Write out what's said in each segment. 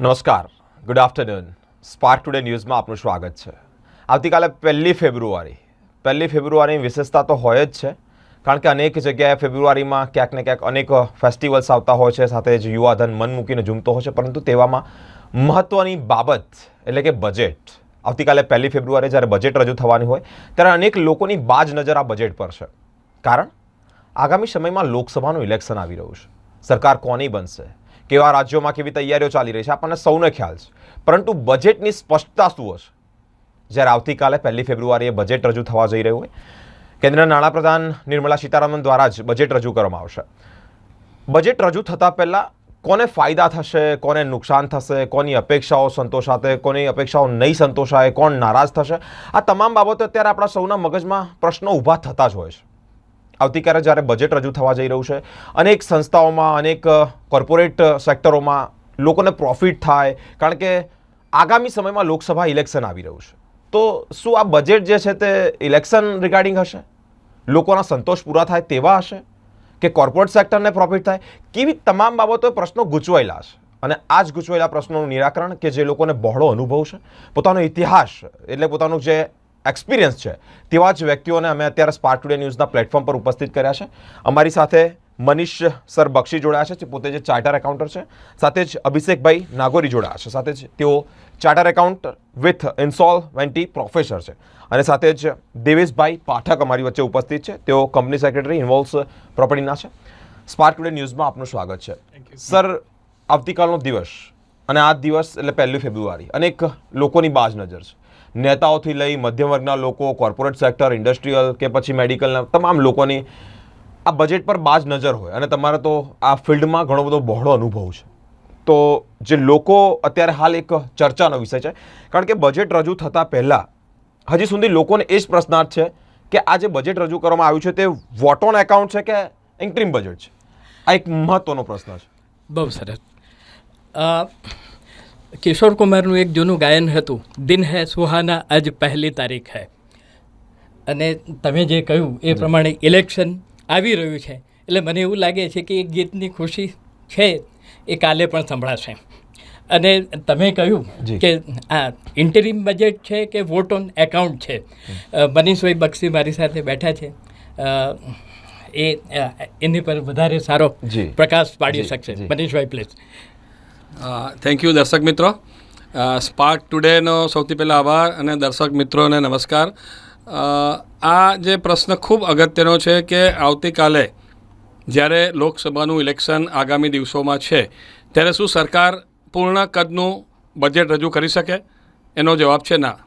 નમસ્કાર. Good afternoon spark today ન્યૂઝમાં આપનું સ્વાગત છે. આવતીકાલે પહેલી ફેબ્રુઆરી. પહેલી ફેબ્રુઆરીની વિશેષતા તો હોય જ છે, કારણ કે અનેક જગ્યાએ ફેબ્રુઆરીમાં ક્યાંક ને ક્યાંક અનેક ફેસ્ટિવલ્સ આવતા હોય છે, સાથે જ યુવાધન મન મૂકીને ઝૂમતો હોય છે, પરંતુ તેવામાં મહત્ત્વની બાબત, એટલે કે બજેટ આવતીકાલે પહેલી ફેબ્રુઆરી જ્યારે બજેટ રજૂ થવાની હોય, ત્યારે અનેક લોકોની બાજ નજર આ બજેટ પર છે. કારણ? આગામી સમયમાં લોકસભાનું ઇલેક્શન આવી રહ્યું છે. સરકાર કોની બનશે? કેવા રાજ્યોમાં કેવી તૈયારીઓ ચાલી રહી છે, આપણને સૌને ખ્યાલ છે. પરંતુ બજેટની સ્પષ્ટતા શું હશે? જ્યારે આવતીકાલે પહેલી ફેબ્રુઆરીએ બજેટ રજૂ થવા જઈ રહ્યું હોય, કેન્દ્રના નાણાપ્રધાન નિર્મલા સીતારામન દ્વારા જ બજેટ રજૂ કરવામાં આવશે. બજેટ રજૂ થતાં પહેલાં કોને ફાયદા થશે, કોને નુકસાન થશે, કોની અપેક્ષાઓ સંતોષાશે કોની અપેક્ષાઓ નહીં સંતોષાય, કોણ નારાજ થશે? આ તમામ બાબતો અત્યારે આપણા સૌના મગજમાં પ્રશ્નો ઊભા થતા જ હોય છે. આવતીકાલે જ્યારે બજેટ રજૂ થવા જઈ રહ્યું છે, અનેક સંસ્થાઓમાં, અનેક કોર્પોરેટ સેક્ટરોમાં લોકોને પ્રોફિટ થાય, કારણ કે આગામી સમયમાં લોકસભા ઇલેક્શન આવી રહ્યું છે. તો શું આ બજેટ જે છે તે ઇલેક્શન રિગાર્ડિંગ હશે? લોકોના સંતોષ પૂરા થાય તેવા હશે? કે કોર્પોરેટ સેક્ટરને પ્રોફિટ થાય? કેવી તમામ બાબતો પ્રશ્નો ગૂંચવાયેલા છે અને આ જ ગૂંચવાયેલા પ્રશ્નોનું નિરાકરણ કે જે લોકોને બહોળો અનુભવ છે? પોતાનો ઇતિહાસ, એટલે પોતાનું જે એક્સપિરિયન્સ છે. તેવા જ વ્યક્તિઓને અમે અત્યારે સ્પાર્ક ટુડે ન્યૂઝના પ્લેટફોર્મ પર ઉપસ્થિત કર્યા છે. અમારી સાથે મનીષ સર બક્ષી જોડાયા છે જે પોતે જે ચાર્ટર એકાઉન્ટર છે. સાથે જ અભિષેકભાઈ નાગોરી જોડાયા છે. સાથે જ તેઓ charter account with insolvency professor છે. અને સાથે જ દેવેશભાઈ પાઠક અમારી વચ્ચે ઉપસ્થિત છે. તેઓ કંપની સેક્રેટરી ઇન્વોલ્વ્સ પ્રોપર્ટીના છે. સ્પાર્ક ટુડે ન્યૂઝમાં આપનું સ્વાગત છે. સર આવતીકાલનો દિવસ અને આ દિવસ એટલે પહેલી ફેબ્રુઆરી અનેક લોકોની બાજ નજર છે. નેતાઓથી લઈ મધ્યમ વર્ગના લોકો કોર્પોરેટ સેક્ટર ઇન્ડસ્ટ્રીયલ કે પછી મેડિકલના તમામ લોકોની આ બજેટ પર બાજ નજર હોય અને તમારે તો આ ફિલ્ડમાં ઘણો બધો બહોળો અનુભવ છે. તો જે લોકો અત્યારે હાલ એક ચર્ચાનો વિષય છે. કારણ કે બજેટ રજૂ થતાં પહેલાં હજી સુધી લોકોને એ જ પ્રશ્નાર્થ છે કે આ જે બજેટ રજૂ કરવામાં આવ્યું છે તે વોટ ઓન એકાઉન્ટ છે કે ઇન્ટ્રીમ બજેટ છે? આ એક મહત્વનો પ્રશ્ન છે. બહુ સરસ. કિશોર કુમારનું એક જૂનું ગાયન હતું દિન હૈ સુહાના આજ પહેલી તારીખ હૈ. અને તમે જે કહ્યું એ પ્રમાણે ઇલેક્શન આવી રહ્યું છે એટલે મને એવું લાગે છે કે એ ગીતની ખુશી છે એ કાલે પણ સંભળાશે. અને તમે કહ્યું કે આ ઇન્ટરિમ બજેટ છે કે વોટ ઓન એકાઉન્ટ છે? મનીષભાઈ બક્ષી મારી સાથે બેઠા છે. એ એની પર વધારે સારો પ્રકાશ પાડી શકશે. મનીષભાઈ પ્લીઝ થેન્ક યુ દર્શક મિત્રો. સ્પાર્ક ટુડેનો સૌથી પહેલાં આભાર અને દર્શક મિત્રોને નમસ્કાર. આ જે પ્રશ્ન ખૂબ અગત્યનો છે કે આવતીકાલે જ્યારે લોકસભાનું ઇલેક્શન આગામી દિવસોમાં છે, ત્યારે શું સરકાર પૂર્ણ કદનું બજેટ રજૂ કરી શકે? એનો જવાબ છે ના.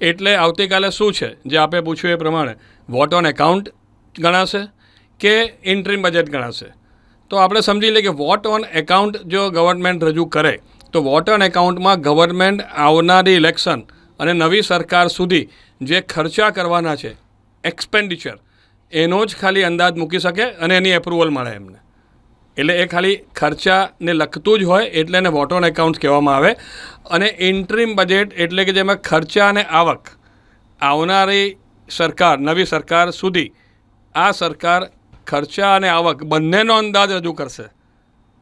એટલે આવતીકાલે શું છે? જે આપે પૂછ્યું એ પ્રમાણે વોટ ઓન એકાઉન્ટ ગણાશે કે ઇન્ટ્રીમ બજેટ ગણાશે? તો આપણે સમજી લઈએ કે વોટ ઓન એકાઉન્ટ જો ગવર્મેન્ટ રજૂ કરે, તો વોટ ઓન એકાઉન્ટમાં ગવર્મેન્ટ આવનારી ઇલેક્શન અને નવી સરકાર સુધી જે ખર્ચા કરવાના છે એક્સપેન્ડિચર એનો જ ખાલી અંદાજ મૂકી શકે અને એની એપ્રુવલ મળે એમને. એટલે એ ખાલી ખર્ચાને લખતું જ હોય એટલે એને વોટ ઓન એકાઉન્ટ કહેવામાં આવે. અને ઇન્ટ્રીમ બજેટ એટલે કે જેમાં ખર્ચા અને આવક આવનારી સરકાર, નવી સરકાર સુધી આ સરકાર ખર્ચા અને આવક બંનેનો અંદાજ રજૂ કરશે.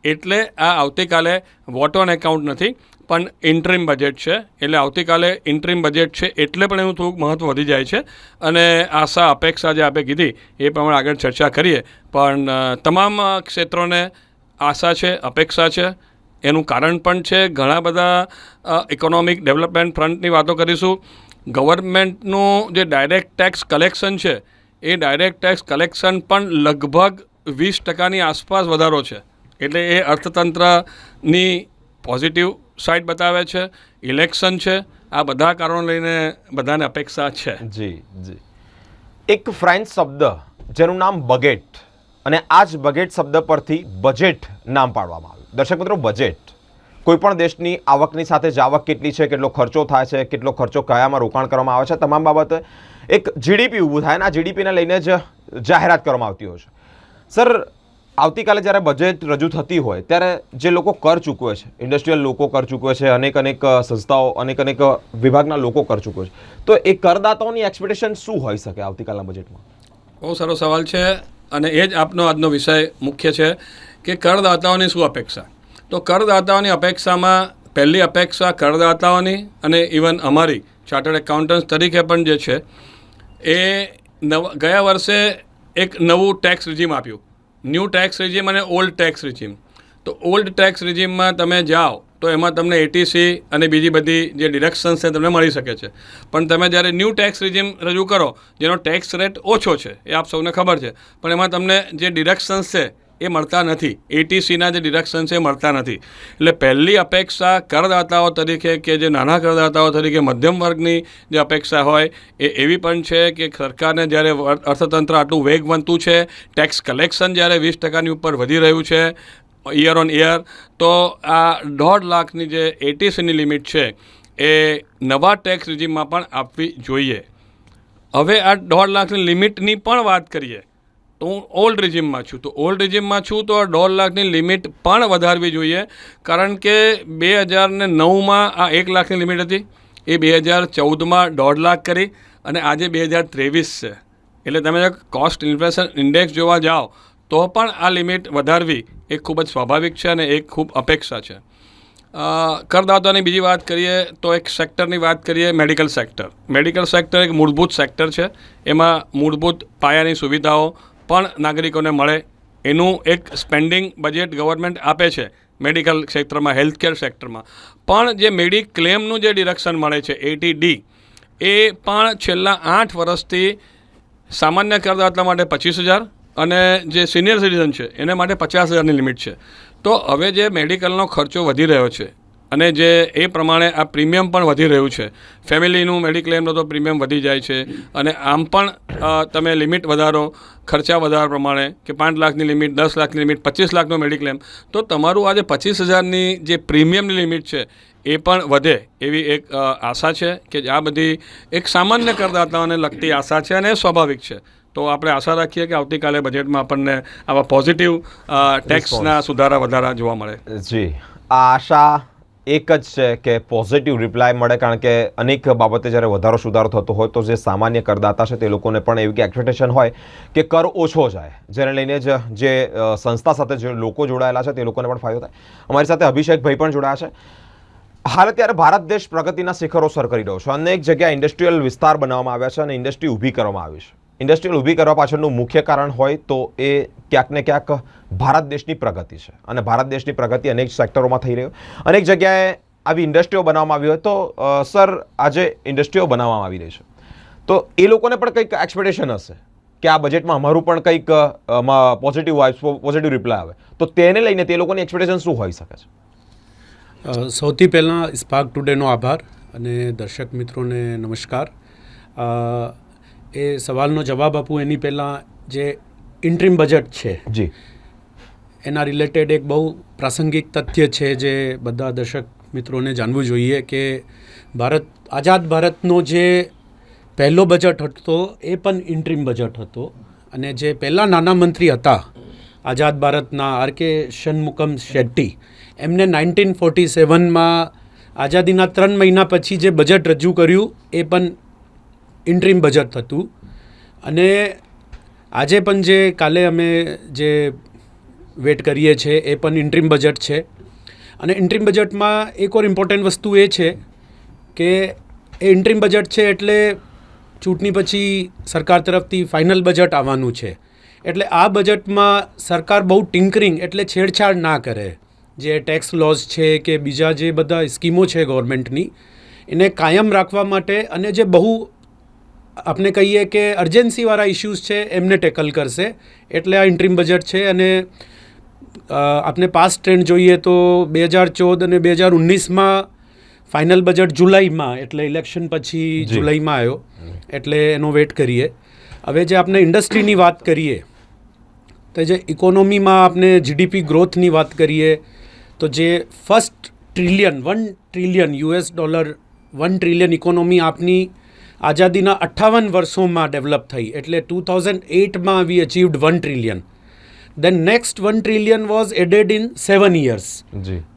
એટલે આ આવતીકાલે વોટ ઓન એકાઉન્ટ નથી, પણ ઇન્ટ્રીમ બજેટ છે. એટલે આવતીકાલે ઇન્ટ્રીમ બજેટ છે એટલે પણ એનું થોડુંક મહત્ત્વ વધી જાય છે. અને આશા, અપેક્ષા જે આપે કીધી, એ પ્રમાણે આગળ ચર્ચા કરીએ. પણ તમામ ક્ષેત્રોને આશા છે, અપેક્ષા છે. એનું કારણ પણ છે, ઘણા બધા ઇકોનોમિક ડેવલપમેન્ટ ફ્રન્ટની વાતો કરીશું. ગવર્મેન્ટનું જે ડાયરેક્ટ ટેક્સ કલેક્શન છે એ ડાયરેક્ટ ટેક્સ કલેક્શન પણ લગભગ વીસ ટકાની આસપાસ વધારો છે. એટલે એ અર્થતંત્રની પોઝિટિવ સાઈડ બતાવે છે. ઇલેક્શન છે. આ બધા કારણો લઈને બધાને અપેક્ષા છે. જી જી. એક ફ્રેન્ચ શબ્દ જેનું નામ બગેટ અને આ જ બગેટ શબ્દ પરથી બજેટ નામ પાડવામાં આવ્યું. દર્શક મિત્રો, બજેટ. કોઈપણ દેશની આવકની સાથે જ આવક કેટલી છે, કેટલો ખર્ચો થાય છે, કેટલો ખર્ચો કયામાં રોકાણ કરવામાં આવે છે, તમામ બાબતે એક જીડીપી ઊભું થાય અને આ જીડીપીને લઈને જ જાહેરાત કરવામાં આવતી હોય છે. સર આવતીકાલે જ્યારે બજેટ રજૂ થતી હોય, ત્યારે જે લોકો કર ચૂકવે છે ઇન્ડસ્ટ્રીયલ લોકો કર ચૂકવે છે, અનેક અનેક સંસ્થાઓ, અનેક અનેક વિભાગના લોકો કર ચૂકવે છે. તો એ કરદાતાઓની એક્સપેક્ટેશન શું હોઈ શકે આવતીકાલના બજેટમાં બહુ સારો સવાલ છે અને એ જ આપનો આજનો વિષય મુખ્ય છે કે કરદાતાઓની શું અપેક્ષા? તો કરદાતાઓની અપેક્ષામાં પહેલી અપેક્ષા કરદાતાઓની અને ઇવન અમારી ચાર્ટર્ડ એકાઉન્ટન્ટ્સ તરીકે પણ જે છે એ નવ ગયા વર્ષે એક નવું ટેક્સ રિજીમ આપ્યું. ન્યૂ ટેક્સ રિજીમ અને ઓલ્ડ ટેક્સ રિજીમ તો ઓલ્ડ ટેક્સ રિજીમમાં તમે જાઓ, તો એમાં તમને એટીસી અને બીજી બધી જે ડિડક્શન્સ છે તમને મળી શકે છે. પણ તમે જ્યારે ન્યૂ ટેક્સ રિજીમ રજૂ કરો, જેનો ટેક્સ રેટ ઓછો છે, એ આપ સૌને ખબર છે. પણ એમાં તમને જે ડિડક્શન્સ છે એ મળતા નથી. એટીસીના જે ડિરેક્શન છે એ મળતા નથી. એટલે પહેલી અપેક્ષા કરદાતાઓ તરીકે કે જે નાના કરદાતાઓ તરીકે મધ્યમ વર્ગની જે અપેક્ષા હોય, એ એવી પણ છે કે સરકારને જ્યારે અર્થતંત્ર આટલું વેગવંતું છે ટેક્સ કલેક્શન જ્યારે વીસ ટકાની ઉપર વધી રહ્યું છે યર ઓન યર તો આ દોઢ લાખની જે એટીસીની લિમિટ છે, એ નવા ટેક્સ રિજીમમાં પણ આપવી જોઈએ. હવે આ દોઢ લાખની લિમિટની પણ વાત કરીએ તો હું ઓલ્ડ રિઝિમમાં છું. તો ઓલ્ડ રિઝિમમાં છું તો આ દોઢ લાખની લિમિટ પણ વધારવી જોઈએ. કારણ કે બે હજાર ને નવમાં આ એક લાખની લિમિટ હતી. એ બે હજાર ચૌદમાં દોઢ લાખ કરી અને આજે બે હજાર ત્રેવીસ છે. એટલે તમે કોસ્ટ ઇન્ફ્લેશન ઇન્ડેક્સ જોવા જાઓ, તો પણ આ લિમિટ વધારવી એ ખૂબ જ સ્વાભાવિક છે અને એક ખૂબ અપેક્ષા છે. કરદાતાની બીજી વાત કરીએ તો એક સેક્ટરની વાત કરીએ મેડિકલ સેક્ટર મેડિકલ સેક્ટર એક મૂળભૂત સેક્ટર છે. એમાં મૂળભૂત પાયાની સુવિધાઓ પણ નાગરિકોને મળે એનું એક સ્પેન્ડિંગ બજેટ ગવર્મેન્ટ આપે છે મેડિકલ ક્ષેત્રમાં હેલ્થકેર સેક્ટરમાં પણ જે મેડિક્લેમનું જે ડિરેક્શન મળે છે એટી ડી એ પણ છેલ્લા આઠ વર્ષથી સામાન્ય કરદાતા માટે પચીસ હજાર અને જે સિનિયર સિટીઝન છે, એને માટે પચાસ હજારની લિમિટ છે. તો હવે જે મેડિકલનો ખર્ચો વધી રહ્યો છે અને જે એ પ્રમાણે આ પ્રીમિયમ પણ વધી રહ્યું છે. ફેમિલીનું મેડિક્લેમનો તો પ્રીમિયમ વધી જાય છે. અને આમ પણ તમે લિમિટ વધારો ખર્ચા વધારા પ્રમાણે કે પાંચ લાખની લિમિટ દસ લાખની લિમિટ પચીસ લાખનો મેડિક્લેમ તો તમારું આજે પચીસ હજારની જે પ્રીમિયમની લિમિટ છે એ પણ વધે એવી એક આશા છે કે આ બધી એક સામાન્ય કરદાતાઓને લગતી આશા છે અને એ સ્વાભાવિક છે. તો આપણે આશા રાખીએ કે આવતીકાલે બજેટમાં આપણને આવા પોઝિટિવ ટેક્સના સુધારા વધારા જોવા મળે. જી. આ આશા એક જ છે કે પોઝિટિવ રિપ્લાય મળે, કારણ કે અનેક બાબતે જ્યારે વધારો સુધારો થતો હોય તો જે સામાન્ય કરદાતા છે તે લોકોને પણ એવી એક્સપેક્ટેશન હોય કે કર ઓછો જાય. જેને લઈને જ જે સંસ્થા સાથે જે લોકો જોડાયેલા છે તે લોકોને પણ ફાયદો થાય. અમારી સાથે અભિષેકભાઈ પણ જોડાયા છે. હાલ ત્યારે ભારત દેશ પ્રગતિના શિખરો સર કરી રહ્યો છે. અનેક જગ્યાએ ઇન્ડસ્ટ્રીયલ વિસ્તાર બનાવવામાં આવ્યા છે અને ઇન્ડસ્ટ્રી ઊભી કરવામાં આવી છે. ઇન્ડસ્ટ્રીયલ ઊભી કરવા પાછળનું મુખ્ય કારણ હોય તો એ ક્યાંક ને ક્યાંક ભારત દેશની પ્રગતિ છે. અને ભારત દેશની પ્રગતિ અનેક સેક્ટરોમાં થઈ રહ્યો અનેક જગ્યાએ આવી ઇન્ડસ્ટ્રીઓ બનાવવામાં આવી હોય તો સર, આજે ઇન્ડસ્ટ્રીઓ બનાવવામાં આવી રહી છે. તો એ લોકોને પણ કંઈક એક્સપેક્ટેશન હશે કે આ બજેટમાં અમારું પણ કંઈક પોઝિટિવ પોઝિટિવ રિપ્લાય આવે. તો તેને લઈને તે લોકોની એક્સપેક્ટેશન શું હોઈ શકે છે? સૌથી પહેલાં સ્પાર્ક ટુડેનો આભાર અને દર્શક મિત્રોને નમસ્કાર. એ સવાલનો જવાબ આપું એની પહેલાં જે ઇન્ટ્રીમ બજેટ છે જી. એના રિલેટેડ એક બહુ પ્રાસંગિક તથ્ય છે જે બધા દર્શક મિત્રોને જાણવું જોઈએ કે ભારત આઝાદ ભારતનો જે પહેલો બજેટ હતો એ પણ ઇન્ટ્રીમ બજેટ હતો અને જે પહેલાં નાના મંત્રી હતા આઝાદ ભારતના આર કે શનમુકમ શેટ્ટી એમને નાઇન્ટીન ફોર્ટી સેવનમાં આઝાદીના ત્રણ મહિના પછી જે બજેટ રજૂ કર્યું એ પણ ઇન્ટ્રીમ બજેટ હતું. અને આજે પણ જે કાલે અમે જે વેટ કરીએ છીએ એ પણ ઇન્ટ્રીમ બજેટ છે. અને ઇન્ટ્રીમ બજેટમાં એક ઓર ઇમ્પોર્ટન્ટ વસ્તુ એ છે કે એ ઇન્ટ્રીમ બજેટ છે એટલે ચૂંટણી પછી સરકાર તરફથી ફાઇનલ બજેટ આવવાનું છે. એટલે આ બજેટમાં સરકાર બહુ ટિંકરિંગ એટલે છેડછાડ ના કરે. જે ટેક્સ લોઝ છે કે બીજા જે બધા સ્કીમો છે ગવર્મેન્ટની, એને કાયમ રાખવા માટે અને જે બહુ આપણે કહીએ કે અર્જન્સીવાળા ઇશ્યુઝ છે એમને ટેકલ કરશે. એટલે આ ઇન્ટ્રીમ બજેટ છે અને આપણે પાસ્ટ ટ્રેન્ડ જોઈએ તો બે હજાર ચૌદ અને બે હજાર ઓગણીસમાં ફાઇનલ બજેટ જુલાઈમાં એટલે ઇલેક્શન પછી જુલાઈમાં આવ્યો. એટલે એનો વેટ કરીએ. હવે જે આપણે ઇન્ડસ્ટ્રીની વાત કરીએ તો જે ઇકોનોમીમાં આપણે જીડીપી ગ્રોથની વાત કરીએ તો જે first trillion one trillion US dollar one trillion economy આપની આઝાદીના અઠ્ઠાવન વર્ષોમાં ડેવલપ થઈ એટલે two thousand એટમાં we achieved one trillion then next one trillion was added in seven years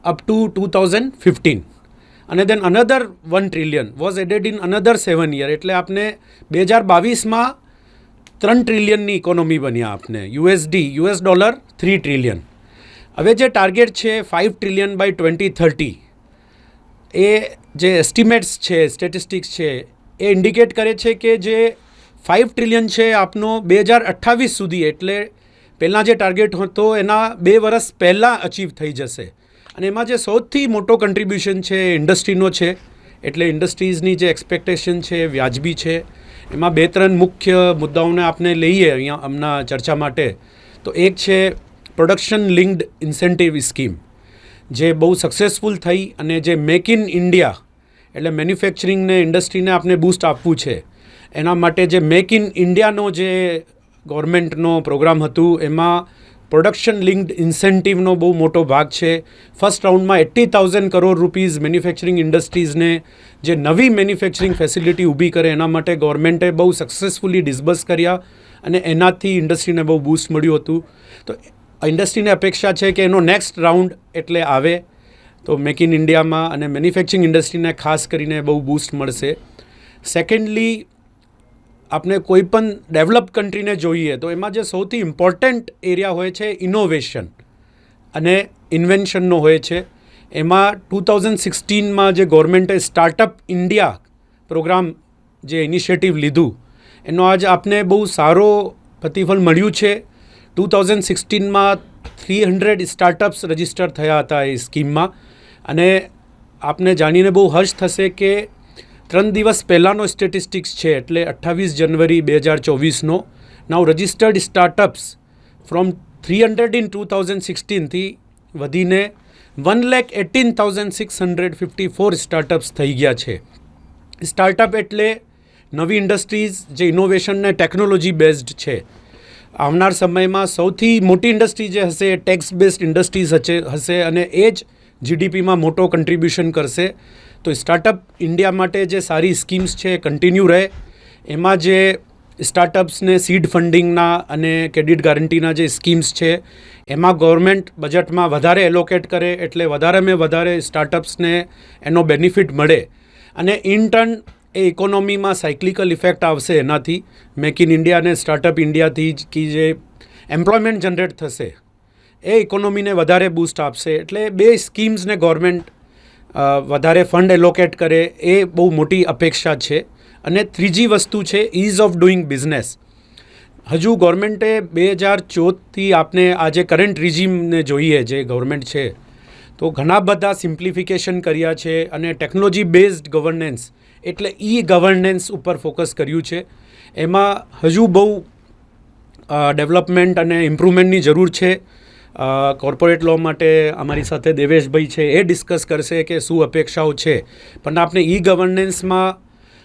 up to two thousand fifteen અને then another one trillion was added in another seven year એટલે આપને બે હજાર બાવીસમાં ત્રણ ટ્રિલિયનની economy બન્યા આપને. USD US dollar three trillion હવે જે ટાર્ગેટ છે five trillion by twenty thirty એ જે એસ્ટિમેટ્સ છે સ્ટેટિસ્ટિક્સ છે એ ઇન્ડિકેટ કરે છે કે જે ફાઇવ ટ્રિલિયન છે આપનો બે હજાર અઠ્ઠાવીસ સુધી, એટલે પહેલાં જે ટાર્ગેટ હતો એના બે વર્ષ પહેલાં અચીવ થઈ જશે. અને એમાં જે સૌથી મોટો કન્ટ્રીબ્યુશન છે ઇન્ડસ્ટ્રીનો છે. એટલે ઇન્ડસ્ટ્રીઝની જે એક્સપેક્ટેશન છે વ્યાજબી છે. એમાં બે ત્રણ મુખ્ય મુદ્દાઓને આપણે લઈએ અહીંયા હમણાં ચર્ચા માટે. તો એક છે પ્રોડક્શન લિંક્ડ ઇન્સેન્ટિવ સ્કીમ જે બહુ સક્સેસફુલ થઈ અને જે મેક ઇન ઇન્ડિયા એટલે મેન્યુફેક્ચરિંગને, ઇન્ડસ્ટ્રીને આપણે બૂસ્ટ આપવું છે. એના માટે જે મેક ઇન ઇન્ડિયાનો જે ગવર્મેન્ટનો પ્રોગ્રામ હતું, એમાં પ્રોડક્શન લિંક્ડ ઇન્સેન્ટિવનો બહુ મોટો ભાગ છે. ફર્સ્ટ રાઉન્ડમાં eighty thousand crore rupees manufacturing ઇન્ડસ્ટ્રીઝને જે નવી મેન્યુફેક્ચરિંગ ફેસિલિટી ઊભી કરે, એના માટે ગવર્મેન્ટે બહુ સક્સેસફુલી ડિસ્બર્સ કર્યા અને એનાથી ઇન્ડસ્ટ્રીને બહુ બૂસ્ટ મળ્યું હતું. તો ઇન્ડસ્ટ્રીને અપેક્ષા છે કે એનો નેક્સ્ટ રાઉન્ડ એટલે આવે. તો મેક ઇન ઇન્ડિયામાં અને મેન્યુફેક્ચરિંગ ઇન્ડસ્ટ્રીને ખાસ કરીને બહુ બૂસ્ટ મળશે. સેકન્ડલી આપણે કોઈ પણ ડેવલપ કન્ટ્રીને જોઈએ તો એમાં જે સૌથી ઇમ્પોર્ટન્ટ એરિયા હોય છે ઇનોવેશન અને ઇન્વેન્શનનો હોય છે. એમાં ટુ થાઉઝન્ડ સિક્સટીનમાં જે ગવર્મેન્ટે સ્ટાર્ટઅપ ઇન્ડિયા પ્રોગ્રામ જે ઇનિશિયેટિવ લીધું, એનો આજ આપને બહુ સારો પ્રતિફળ મળ્યું છે. ટુ થાઉઝન્ડ સિક્સટીનમાં થ્રી હંડ્રેડ સ્ટાર્ટઅપ્સ રજિસ્ટર થયા હતા એ સ્કીમમાં અને આપને જાણીને બહુ હર્ષ થશે કે ત્રણ દિવસ પહેલાંનો સ્ટેટિસ્ટિક્સ છે, એટલે અઠ્ઠાવીસ જનવરી બે હજાર ચોવીસનો. Now registered startups from three hundred in two thousand સિક્સટીનથી વધીને one lakh eighteen thousand six hundred fifty four startups થઈ ગયા છે. સ્ટાર્ટઅપ એટલે નવી ઇન્ડસ્ટ્રીઝ જે ઇનોવેશન ને ટેકનોલોજી બેઝડ છે. આવનાર સમયમાં સૌથી મોટી ઇન્ડસ્ટ્રી જે હશે, એ ટેક્સ બેઝડ ઇન્ડસ્ટ્રીઝ હશે હશે અને એ જ જીડીપીમાં મોટો કન્ટ્રીબ્યુશન કરશે. તો સ્ટાર્ટઅપ ઇન્ડિયા માટે જે સારી સ્કીમ્સ છે કન્ટિન્યુ રહે. એમાં જે સ્ટાર્ટઅપ્સને સીડ ફંડિંગના અને ક્રેડિટ ગારંટીના જે સ્કીમ્સ છે, એમાં ગવર્મેન્ટ બજેટમાં વધારે એલોકેટ કરે, એટલે વધારેમાં વધારે સ્ટાર્ટઅપ્સને એનો બેનિફિટ મળે. અને ઇન ટર્ન એ ઇકોનોમીમાં સાયક્લિકલ ઇફેક્ટ આવશે એનાથી. મેક ઇન ઇન્ડિયા અને સ્ટાર્ટઅપ ઇન્ડિયાથી જ કે જે એમ્પ્લોયમેન્ટ જનરેટ થશે. એ ઇકોનોમીને વધારે બૂસ્ટ આપશે. એટલે બે સ્કીમ્સને ગવર્મેન્ટ વધારે ફંડ એલોકેટ કરે એ બહુ મોટી અપેક્ષા છે. અને ત્રીજી વસ્તુ છે ઇઝ ઓફ ડુઈંગ બિઝનેસ હજુ ગવર્મેન્ટે બે હજાર ચૌદથી આપને આજે કરંટ રિઝીમને જોઈએ જે ગવર્મેન્ટ છે, તો ઘણા બધા સિમ્પ્લિફિકેશન કર્યા છે અને ટેકનોલોજી બેઝડ ગવર્નન્સ એટલે ઈ ગવર્નન્સ ઉપર ફોકસ કર્યું છે. એમાં હજુ બહુ ડેવલપમેન્ટ અને ઇમ્પ્રુવમેન્ટની જરૂર છે. કોર્પોરેટ લો માટે અમારી સાથે દેવેશભાઈ છે, એ ડિસ્કસ કરશે કે શું અપેક્ષાઓ છે. પણ આપણે ઈ ગવર્નન્સમાં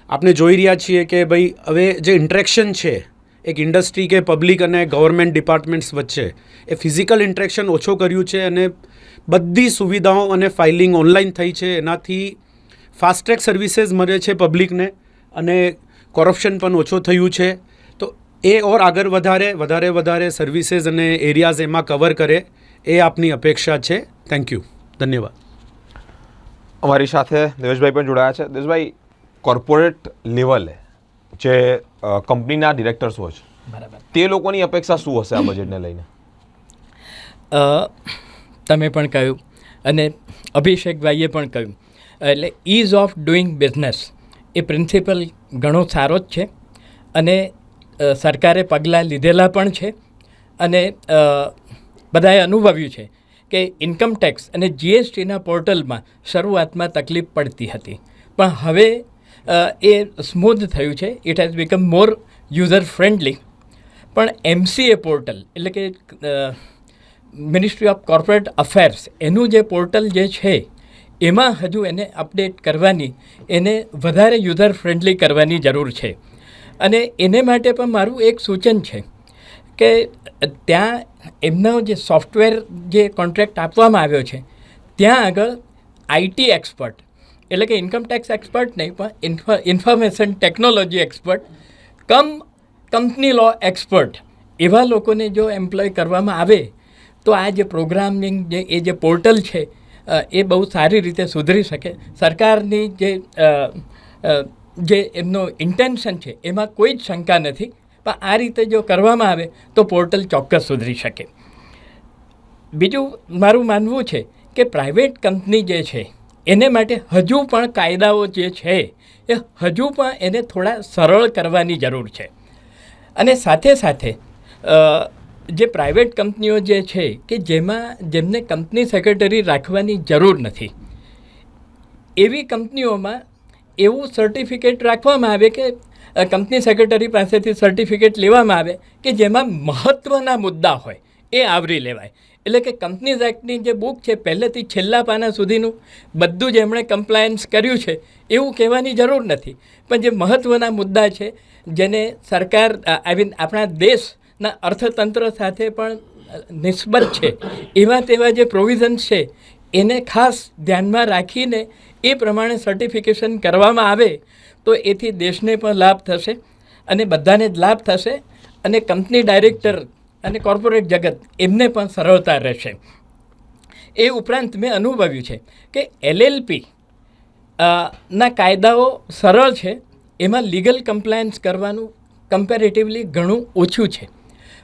આપણે જોઈ રહ્યા છીએ કે ભાઈ, હવે જે ઇન્ટરેક્શન છે, એક ઇન્ડસ્ટ્રી કે પબ્લિક અને ગવર્મેન્ટ ડિપાર્ટમેન્ટ્સ વચ્ચે, એ ફિઝિકલ ઇન્ટરેક્શન ઓછો કર્યું છે અને બધી સુવિધાઓ અને ફાઇલિંગ ઓનલાઈન થઈ છે. એનાથી ફાસ્ટ ટ્રેક સર્વિસીસ મળે છે પબ્લિકને અને કોરપ્શન પણ ઓછો થયું છે. એ ઓર આગળ વધારે વધારે વધારે સર્વિસીસ અને એરિયાઝ એમાં કવર કરે એ આપની અપેક્ષા છે. થેન્ક યુ ધન્યવાદ. અમારી સાથે દેવેશભાઈ પણ જોડાયા છે. દેવેશભાઈ કોર્પોરેટ લેવલે જે કંપનીના ડિરેક્ટર્સ હોય છે બરાબર. તે લોકોની અપેક્ષા શું હશે આ બજેટને લઈને? તમે પણ કહ્યું અને અભિષેકભાઈએ પણ કહ્યું. એટલે ઇઝ ઓફ ડુઈંગ બિઝનેસ એ પ્રિન્સિપલ ઘણો સારો જ છે અને સરકારે પગલાં લીધેલા પણ છે અને બધાએ અનુભવ્યું છે કે ઇન્કમ ટેક્સ અને જીએસટીના પોર્ટલમાં શરૂઆતમાં તકલીફ પડતી હતી. પણ હવે એ સ્મૂધ થયું છે. It has become more user friendly પણ એમસીએ પોર્ટલ, એટલે કે મિનિસ્ટ્રી ઓફ કોર્પોરેટ અફેર્સ એનું જે પોર્ટલ જે છે, એમાં હજુ એને અપડેટ કરવાની, એને વધારે યુઝર ફ્રેન્ડલી કરવાની જરૂર છે. અને એને માટે પણ મારું એક સૂચન છે કે ત્યાં એમનો જે સોફ્ટવેર જે કોન્ટ્રાક્ટ આપવામાં આવ્યો છે, ત્યાં આગળ આઈટી એક્સપર્ટ એટલે કે ઇન્કમ ટેક્સ એક્સપર્ટ નહીં, પણ information technology expert cum company law expert એવા લોકોને જો એમ્પ્લોય કરવામાં આવે, તો આ જે પ્રોગ્રામિંગ જે, એ જે પોર્ટલ છે એ બહુ સારી રીતે સુધરી શકે. સરકારની જે જે એમનો ઇન્ટેન્શન છે, એમાં કોઈ જ શંકા નથી, પણ આ રીતે જો કરવામાં આવે, તો પોર્ટલ ચોક્કસ સુધરી શકે. બીજું મારું માનવું છે કે પ્રાઇવેટ કંપની જે છે, એને માટે હજુ પણ કાયદાઓ જે છે, એ હજુ પણ એને થોડા સરળ કરવાની જરૂર છે. અને સાથે સાથે જે પ્રાઇવેટ કંપનીઓ જે છે, કે જેમાં જેમને કંપની સેક્રેટરી રાખવાની જરૂર નથી, એવી કંપનીઓમાં એવું સર્ટિફિકેટ રાખવામાં આવે કે કંપની સેક્રેટરી પાસેથી સર્ટિફિકેટ લેવામાં આવે કે જેમાં મહત્ત્વના મુદ્દા હોય, એ આવરી લેવાય. એટલે કે કંપનીઝ એક્ટની જે બુક છે, પહેલેથી છેલ્લા પાના સુધીનું, બધું જ એમણે કમ્પ્લાયન્સ કર્યું છે, એવું કહેવાની જરૂર નથી. પણ જે મહત્ત્વના મુદ્દા છે, જેને સરકાર આઈ મીન આપણા દેશના અર્થતંત્ર સાથે પણ નિસ્બત છે, એવા તેવા જે પ્રોવિઝન્સ છે એને ખાસ ધ્યાનમાં રાખીને એ પ્રમાણે સર્ટિફિકેશન કરવામાં આવે, તો એથી દેશને પણ લાભ થશે અને બધાને જ લાભ થશે અને કંપની ડાયરેક્ટર અને કોર્પોરેટ જગત એમને પણ સરળતા રહેશે. એ ઉપરાંત મેં અનુભવ્યું છે કે એલએલપી ના કાયદાઓ સરળ છે, એમાં લીગલ કમ્પ્લાયન્સ કરવાનું કમ્પેરેટિવલી ઘણું ઓછું છે.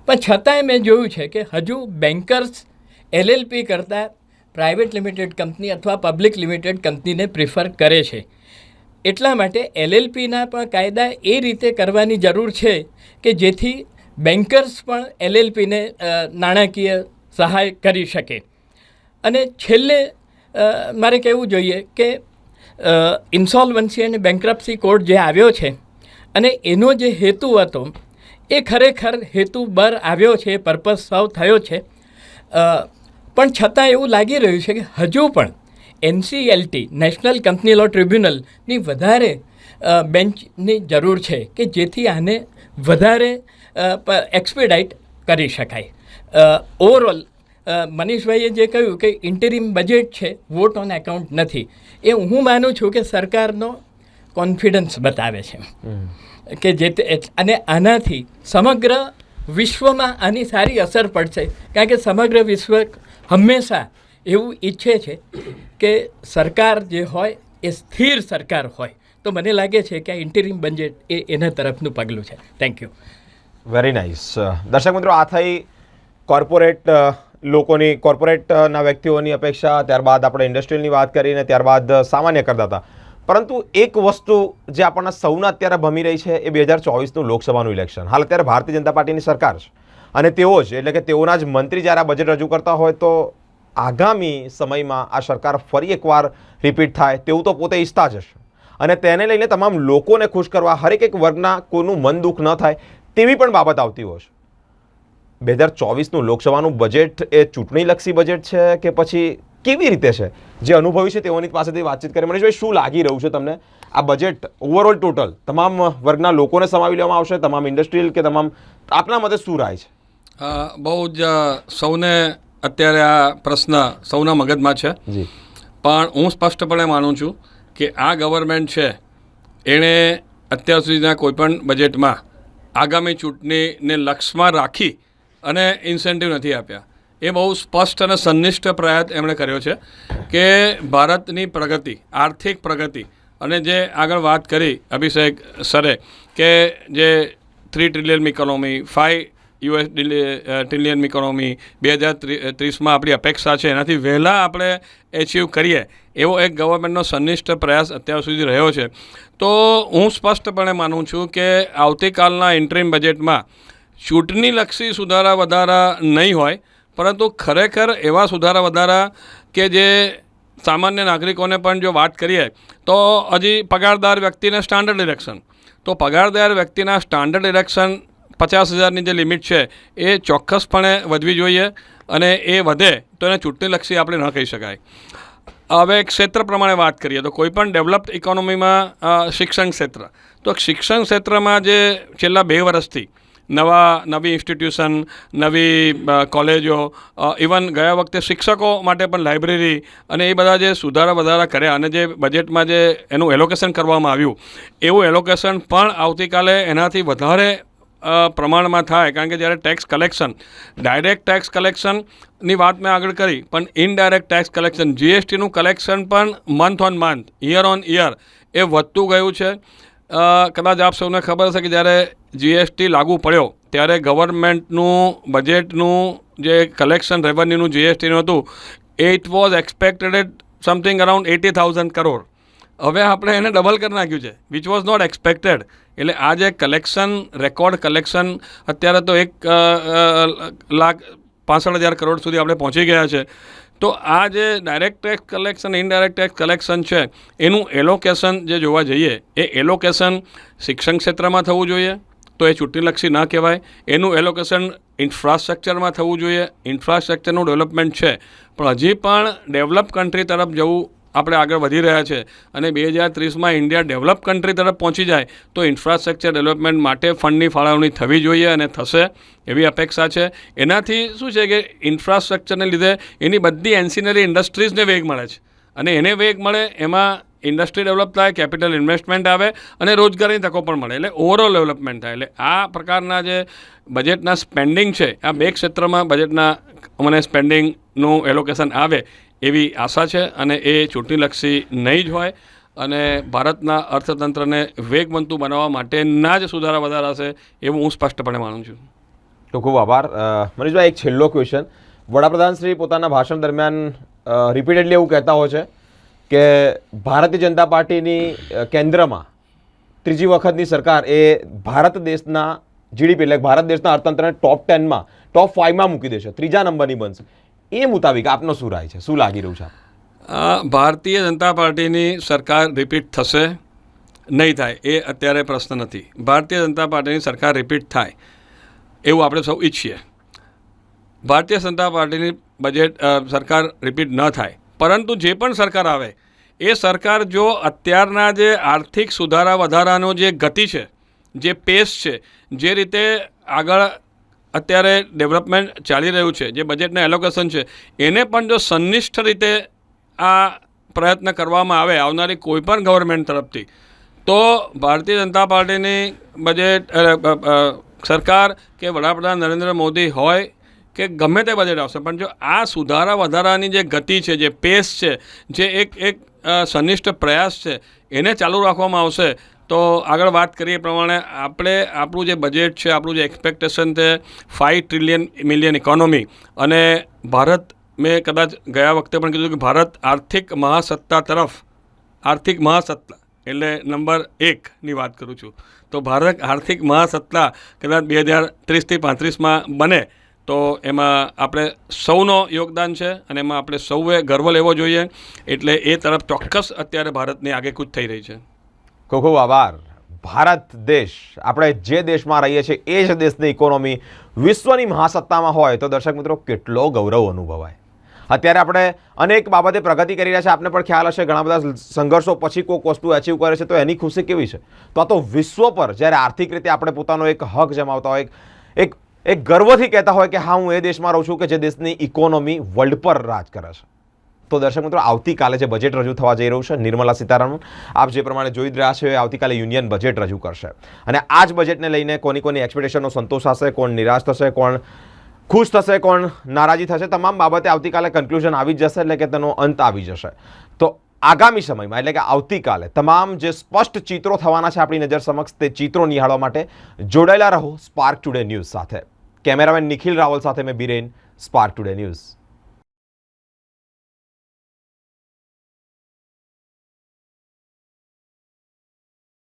પણ છતાંય મેં જોયું છે કે હજુ બેન્કર્સ એલએલપી કરતાં પ્રાઇવેટ લિમિટેડ કંપની અથવા પબ્લિક લિમિટેડ કંપનીને પ્રિફર કરે છે. એટલા માટે એલએલપીના પણ કાયદા એ રીતે કરવાની જરૂર છે કે જેથી બેન્કર્સ પણ એલએલપીને નાણાકીય સહાય કરી શકે. અને છેલ્લે મારે કહેવું જોઈએ કે ઇન્સોલ્વન્સી અને બેન્ક્રપ્સી કોડ જે આવ્યો છે અને એનો જે હેતુ હતો એ ખરેખર હેતુ બર આવ્યો છે, પર્પઝ સોલ્વ થયો છે. પણ છતાં એવું લાગી રહ્યું છે કે હજુ પણ એનસીએલટી નેશનલ કંપની લો ટ્રિબ્યુનલની વધારે બેન્ચની જરૂર છે કે જેથી આને વધારે એક્સપેડાઇટ કરી શકાય. ઓવરઓલ મનીષભાઈએ જે કહ્યું કે ઇન્ટરિમ બજેટ છે વોટ ઓન એકાઉન્ટ નથી. એ હું માનું છું કે સરકારનો કોન્ફિડન્સ બતાવે છે. કે જે તે અને આનાથી સમગ્ર વિશ્વમાં આની સારી અસર પડશે. કારણ કે સમગ્ર વિશ્વ હંમેશા એવું ઈચ્છે છે કે સરકાર જે હોય એ સ્થિર સરકાર હોય. તો મને લાગે છે કે આ ઇન્ટરિમ બજેટ એ એના તરફનું પગલું છે. થેન્ક યુ વેરી નાઇસ દર્શક મિત્રો, આ થઈ કોર્પોરેટ લોકોની કોર્પોરેટના વ્યક્તિઓની અપેક્ષા, ત્યારબાદ આપણે ઇન્ડસ્ટ્રીયલની વાત કરીને ત્યારબાદ સામાન્ય સામાન્ય કરદાતા પરંતુ એક વસ્તુ જે આપણને સૌના અત્યારે ભમી રહી છે એ બે હજાર ચોવીસનું લોકસભાનું ઇલેક્શન હાલ અત્યારે ભારતીય જનતા પાર્ટીની સરકાર છે. અને તેઓ જ, એટલે કે તેઓના જ મંત્રી જ્યારે આ બજેટ રજૂ કરતા હોય તો આગામી સમયમાં આ સરકાર ફરી એકવાર રિપીટ થાય, તેવું તો પોતે ઈચ્છતા જ હશે. અને તેને લઈને તમામ લોકોને ખુશ કરવા, હરેક એક વર્ગના કોઈનું મન દુઃખ ન થાય, તેવી પણ બાબત આવતી હોય છે. બે હજાર ચોવીસનું લોકસભાનું બજેટ એ ચૂંટણીલક્ષી બજેટ છે કે પછી કેવી રીતે છે? જે અનુભવી છે તેઓની પાસેથી વાતચીત કરી. મનીષભાઈ, શું લાગી રહ્યું છે તમને? આ બજેટ ઓવરઓલ ટોટલ તમામ વર્ગના લોકોને સમાવી લેવામાં આવશે? તમામ ઇન્ડસ્ટ્રીયલ કે તમામ આપના મતે શું રાય છે? બહુ જ સૌને અત્યારે આ પ્રશ્ન સૌના મગજમાં છે. પણ હું સ્પષ્ટપણે માનું છું કે આ ગવર્મેન્ટ છે એણે અત્યાર સુધીના કોઈપણ બજેટમાં આગામી ચૂંટણીને લક્ષમાં રાખી અને ઇન્સેન્ટિવ નથી આપ્યા. એ બહુ સ્પષ્ટ અને સંનિષ્ઠ પ્રયાસ એમણે કર્યો છે કે ભારતની પ્રગતિ આર્થિક પ્રગતિ અને જે આગળ વાત કરી અભિષેક સરે કે જે three trillion economy five US trillion economy બે હજાર ત્રીસમાં આપણી અપેક્ષા છે. એનાથી વહેલા આપણે એચીવ કરીએ એવો એક ગવર્મેન્ટનો સંનિષ્ઠ પ્રયાસ અત્યાર સુધી રહ્યો છે. તો હું સ્પષ્ટપણે માનું છું કે આવતીકાલના ઇન્ટરીમ બજેટમાં ચૂંટણીલક્ષી સુધારા વધારા નહીં હોય, પરંતુ ખરેખર એવા સુધારા વધારા કે જે સામાન્ય નાગરિકોને પણ જો વાત કરીએ, તો હજી પગારદાર વ્યક્તિને સ્ટાન્ડર્ડ ઇલેક્શન તો પગારદાર વ્યક્તિના સ્ટાન્ડર્ડ ઇલેક્શન પચાસ હજારની જે લિમિટ છે, એ ચોક્કસપણે વધવી જોઈએ અને એ વધે તો એને ચૂંટણીલક્ષી આપણે ન કહી શકાય. હવે ક્ષેત્ર પ્રમાણે વાત કરીએ તો કોઈપણ ડેવલપ્ડ ઇકોનોમીમાં શિક્ષણ ક્ષેત્ર. તો શિક્ષણ ક્ષેત્રમાં જે છેલ્લા બે વર્ષથી નવા, નવી ઇન્સ્ટિટ્યુશન, નવી કોલેજો ઇવન ગયા વખતે શિક્ષકો માટે પણ લાઇબ્રેરી અને એ બધા જે સુધારા વધારા કર્યા અને જે બજેટમાં જે એનું એલોકેશન કરવામાં આવ્યું, એવું એલોકેશન પણ આવતીકાલે એનાથી વધારે પ્રમાણમાં થાય, કારણ કે જ્યારે ટેક્સ કલેક્શન ડાયરેક્ટ ટેક્સ કલેક્શનની વાત મેં આગળ કરી, પણ ઇનડાયરેક્ટ ટેક્સ કલેક્શન જીએસટીનું કલેક્શન પણ month on month year on year એ વધતું ગયું છે. કદાચ આપ સૌને ખબર હશે કે જ્યારે જીએસટી લાગુ પડ્યો, ત્યારે ગવર્મેન્ટનું બજેટનું જે કલેક્શન રેવન્યુનું જીએસટીનું હતું it was expected something around eighty thousand crore હવે આપણે એને ડબલ કરી નાખ્યું છે વિચ વોઝ નોટ એક્સપેક્ટેડ એટલે આ જે કલેક્શન રેકોર્ડ કલેક્શન અત્યારે તો એક લાખ પાસઠ હજાર કરોડ સુધી આપણે પહોંચી ગયા છે. તો આ જે direct tax collection indirect tax collection છે, એનું એલોકેશન જે જોવા જઈએ, એ એલોકેશન શિક્ષણ ક્ષેત્રમાં થવું જોઈએ, તો એ ચૂંટણીલક્ષી ન કહેવાય. એનું એલોકેશન ઇન્ફ્રાસ્ટ્રક્ચરમાં થવું જોઈએ. ઇન્ફ્રાસ્ટ્રક્ચરનું ડેવલપમેન્ટ છે. પણ હજી પણ ડેવલપ કન્ટ્રી તરફ જવું આપણે આગળ વધી રહ્યા છે અને બે હજાર ત્રીસમાં ઇન્ડિયા ડેવલપ કન્ટ્રી તરફ પહોંચી જાય તો ઇન્ફ્રાસ્ટ્રક્ચર ડેવલપમેન્ટ માટે ફંડની ફાળવણી થવી જોઈએ અને થશે એવી અપેક્ષા છે. એનાથી શું છે કે ઇન્ફ્રાસ્ટ્રક્ચરને લીધે એની બધી એન્સિનરી ઇન્ડસ્ટ્રીઝને વેગ મળે છે અને એને વેગ મળે એમાં ઇન્ડસ્ટ્રી ડેવલપ થાય, કેપિટલ ઇન્વેસ્ટમેન્ટ આવે અને રોજગારીની તકો પણ મળે એટલે ઓવરઓલ ડેવલપમેન્ટ થાય. એટલે આ પ્રકારના જે બજેટના સ્પેન્ડિંગ છે, આ બે ક્ષેત્રમાં બજેટના મને સ્પેન્ડિંગનું એલોકેશન આવે એવી આશા છે અને એ ચૂંટણીલક્ષી નહીં જ હોય અને ભારતના અર્થતંત્રને વેગવંતુ બનાવવા માટેના જ સુધારા વધારા છે એવું હું સ્પષ્ટપણે માનું છું. તો ખૂબ આભાર. મનીષભાઈ, એક છેલ્લો ક્વેશ્ચન વડાપ્રધાન શ્રી પોતાના ભાષણ દરમિયાન રિપીટેડલી એવું કહેતા હોય છે કે ભારતીય જનતા પાર્ટીની કેન્દ્રમાં ત્રીજી વખતની સરકાર એ ભારત દેશના જીડીપી એટલે ભારત દેશના અર્થતંત્રને ટોપ ટેનમાં ટોપ ફાઇવમાં મૂકી દેશે ત્રીજા નંબરની બનશે. એ મુતાબિક આપનો શું રાય છે? શું લાગી રહ્યું છે ભારતીય જનતા પાર્ટીની સરકાર રિપીટ થશે? નહીં થાય, એ અત્યારે પ્રશ્ન નથી. ભારતીય જનતા પાર્ટીની સરકાર રિપીટ થાય, એવું આપણે સૌ ઈચ્છીએ. ભારતીય જનતા પાર્ટીની બજેટ સરકાર રિપીટ ન થાય. પરંતુ જે પણ સરકાર આવે, એ સરકાર જો અત્યારના જે આર્થિક સુધારા વધારાનો જે ગતિ છે, જે પેસ છે, જે રીતે આગળ અત્યારે ડેવલપમેન્ટ ચાલી રહ્યું છે, જે બજેટના એલોકેશન છે, એને પણ જો સંનિષ્ઠ રીતે આ પ્રયત્ન કરવામાં આવે આવનારી કોઈપણ ગવર્મેન્ટ તરફથી, તો ભારતીય જનતા પાર્ટીની બજેટ સરકાર કે વડાપ્રધાન નરેન્દ્ર મોદી હોય કે ગમે તે બજેટ આવશે, પણ જો આ સુધારા વધારાની જે ગતિ છે, જે પેસ છે, જે એક એક સનિષ્ઠ પ્રયાસ છે, એને ચાલુ રાખવામાં આવશે તો આગળ વાત કરીએ પ્રમાણે આપણે આપણું જે બજેટ છે, આપણું જે એક્સપેક્ટેશન છે ફાઇવ ટ્રિલિયન મિલિયન ઇકોનોમી અને ભારત, મેં કદાચ ગયા વખતે પણ કીધું કે ભારત આર્થિક મહાસત્તા તરફ, આર્થિક મહાસત્તા એટલે નંબર એકની વાત કરું છું. તો ભારત આર્થિક મહાસત્તા કદાચ બે હજાર ત્રીસથી પાંત્રીસમાં બને, તો એમાં આપણે સૌનો યોગદાન છે અને એમાં આપણે સૌએ ગર્વ લેવો જોઈએ. એટલે એ તરફ ચોક્કસ અત્યારે ભારતની આગેકૂચ થઈ રહી છે. ખૂબ ખૂબ આભાર. ભારત દેશ, આપણે જે દેશમાં રહીએ છીએ, એ જ દેશની ઇકોનોમી વિશ્વની મહાસત્તામાં હોય તો દર્શક મિત્રો કેટલો ગૌરવ અનુભવાય. અત્યારે આપણે અનેક બાબતે પ્રગતિ કરી રહ્યા છે આપને પણ ખ્યાલ હશે, ઘણા બધા સંઘર્ષો પછી કોઈક વસ્તુ અચીવ કરે છે, તો એની ખુશી કેવી છે? તો આ તો વિશ્વ પર જ્યારે આર્થિક રીતે આપણે પોતાનો એક હક જમાવતા હોય, એક એક ગર્વથી કહેતા હોય કે હા, હું એ દેશમાં રહું છું કે જે દેશની ઇકોનોમી વર્લ્ડ પર રાજ કરે છે. તો દર્શક મિત્રો, આવતીકાલે જે બજેટ રજૂ થવા જઈ રહ્યું છે, નિર્મલા સીતારામન, આપ જે પ્રમાણે જોઈ રહ્યા છે આવતીકાલે યુનિયન બજેટ રજૂ કરશે. અને આ જ બજેટને લઈને કોની કોની એક્સપેક્ટેશનનો સંતોષ હશે, કોણ નિરાશ થશે, કોણ ખુશ થશે, કોણ નારાજી થશે, તમામ બાબતે આવતીકાલે કન્ક્લુઝન આવી જશે, એટલે કે તેનો અંત આવી જશે. તો આગામી સમયમાં, એટલે કે આવતીકાલે, તમામ જે સ્પષ્ટ ચિત્રો થવાના છે આપણી નજર સમક્ષ, તે ચિત્રો નિહાળવા માટે જોડાયેલા રહો સ્પાર્ક ટુડે ન્યૂઝ સાથે. કેમેરામેન નિખિલ રાવલ સાથે મેં બિરેન સ્પાર્ક ટુડે ન્યૂઝ